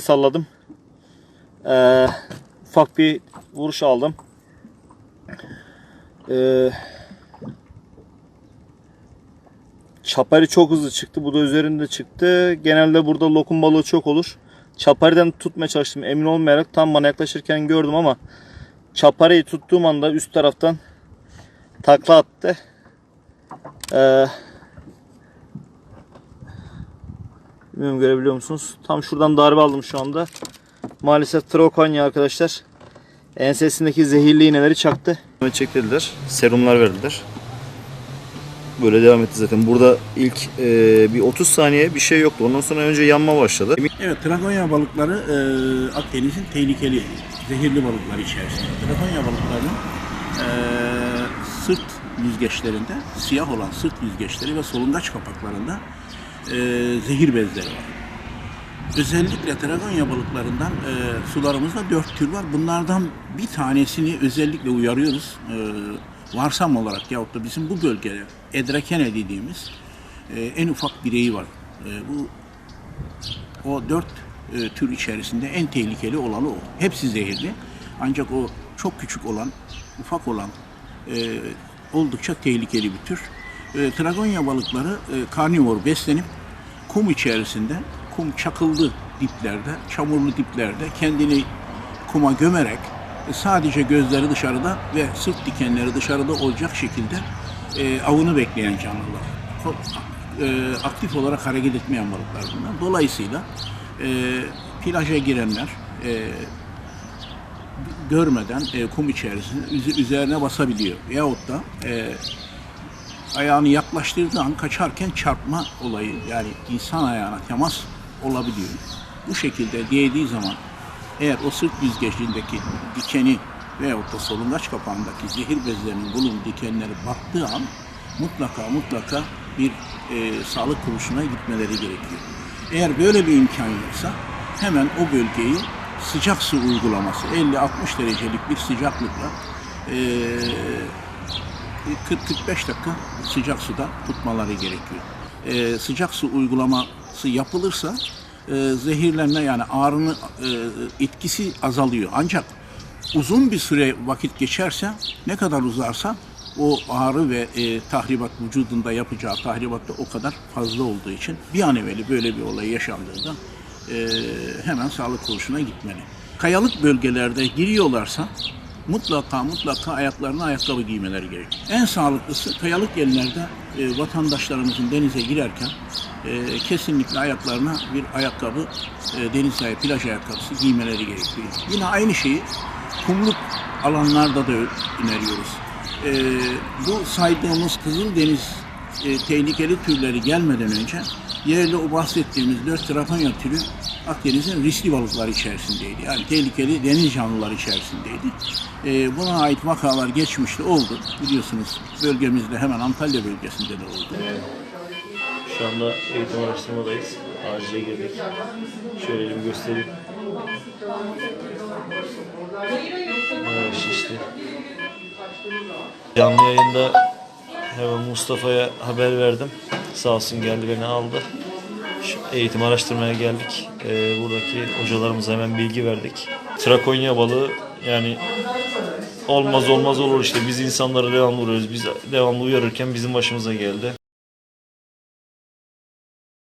salladım. Ee, ufak bir vuruş aldım. Ee, çapari çok hızlı çıktı. Bu da üzerinde çıktı. Genelde burada lokum balığı çok olur. Çapariden tutmaya çalıştım. Emin olmayarak tam bana yaklaşırken gördüm ama çapariyi tuttuğum anda üst taraftan takla attı. Ee, bilmiyorum görebiliyor musunuz? Tam şuradan darbe aldım şu anda. Maalesef Trokonya arkadaşlar ensesindeki zehirli iğneleri çaktı. Çektirdiler. Serumlar verdiler. Böyle devam etti zaten. Burada ilk e, bir 30 saniye bir şey yoktu. Ondan sonra önce yanma başladı. Evet, Trakonya balıkları e, Akdeniz'in tehlikeli, zehirli balıkları içerisinde. Trakonya balıklarının e, sırt yüzgeçlerinde, siyah olan sırt yüzgeçleri ve solungaç kapaklarında e, zehir bezleri var. Özellikle Trakonya balıklarından e, sularımızda dört tür var. Bunlardan bir tanesini özellikle uyarıyoruz. E, varsam olarak yahut da bizim bu bölgede Edrekene dediğimiz e, en ufak bireyi var. E, bu o dört e, tür içerisinde en tehlikeli olanı o. Hepsi zehirli. Ancak o çok küçük olan, ufak olan e, oldukça tehlikeli bir tür. E, Tragonya balıkları e, karnivor beslenip kum içerisinde, kum çakıldı diplerde, çamurlu diplerde kendini kuma gömerek e, sadece gözleri dışarıda ve sırt dikenleri dışarıda olacak şekilde e, avını bekleyen canlılar. E, aktif olarak hareket etmeyen balıklar bunlar. Dolayısıyla e, plaja girenler e, görmeden e, kum içerisinde üze- üzerine basabiliyor. Veyahut da e, ayağını yaklaştırdığı an kaçarken çarpma olayı yani insan ayağına temas olabiliyor. Bu şekilde değdiği zaman eğer o sırt yüzgeçindeki dikeni veyahut da solungaç kapağındaki zehir bezlerinin bulunduğu dikenleri battığı an mutlaka mutlaka bir e, sağlık kuruluşuna gitmeleri gerekiyor. Eğer böyle bir imkan yoksa hemen o bölgeyi sıcak su uygulaması 50-60 derecelik bir sıcaklıkla e, 40-45 dakika sıcak suda tutmaları gerekiyor. Ee, sıcak su uygulaması yapılırsa e, zehirlenme yani ağrının e, etkisi azalıyor. Ancak uzun bir süre vakit geçerse ne kadar uzarsa o ağrı ve e, tahribat vücudunda yapacağı tahribat da o kadar fazla olduğu için bir an evveli böyle bir olay yaşandığında e, hemen sağlık kuruluşuna gitmeli. Kayalık bölgelerde giriyorlarsa mutlaka mutlaka ayaklarına ayakkabı giymeleri gerekiyor. En sağlıklısı kayalık yerlerde e, vatandaşlarımızın denize girerken e, kesinlikle ayaklarına bir ayakkabı, e, deniz ayağı, plaj ayakkabısı giymeleri gerekiyor. Yine aynı şeyi kumluk alanlarda da öneriyoruz. E, bu saydığımız Kızıldeniz e, tehlikeli türleri gelmeden önce yerli o bahsettiğimiz dört trakonya türü Akdeniz'in riskli balıklar içerisindeydi. Yani tehlikeli deniz canlıları içerisindeydi. E, buna ait vakalar geçmişte oldu. Biliyorsunuz bölgemizde hemen Antalya bölgesinde de oldu. Şu anda eğitim araştırmadayız. Acile girdik. Şöyle elimi göstereyim. Bayağı şişti. Canlı yayında hemen Mustafa'ya haber verdim. Sağ olsun geldi beni aldı. Eğitim araştırmaya geldik. Ee, buradaki hocalarımıza hemen bilgi verdik. Trakonya balığı yani olmaz olmaz olur işte. Biz insanlara devamlı vuruyoruz. Biz devamlı uyarırken bizim başımıza geldi.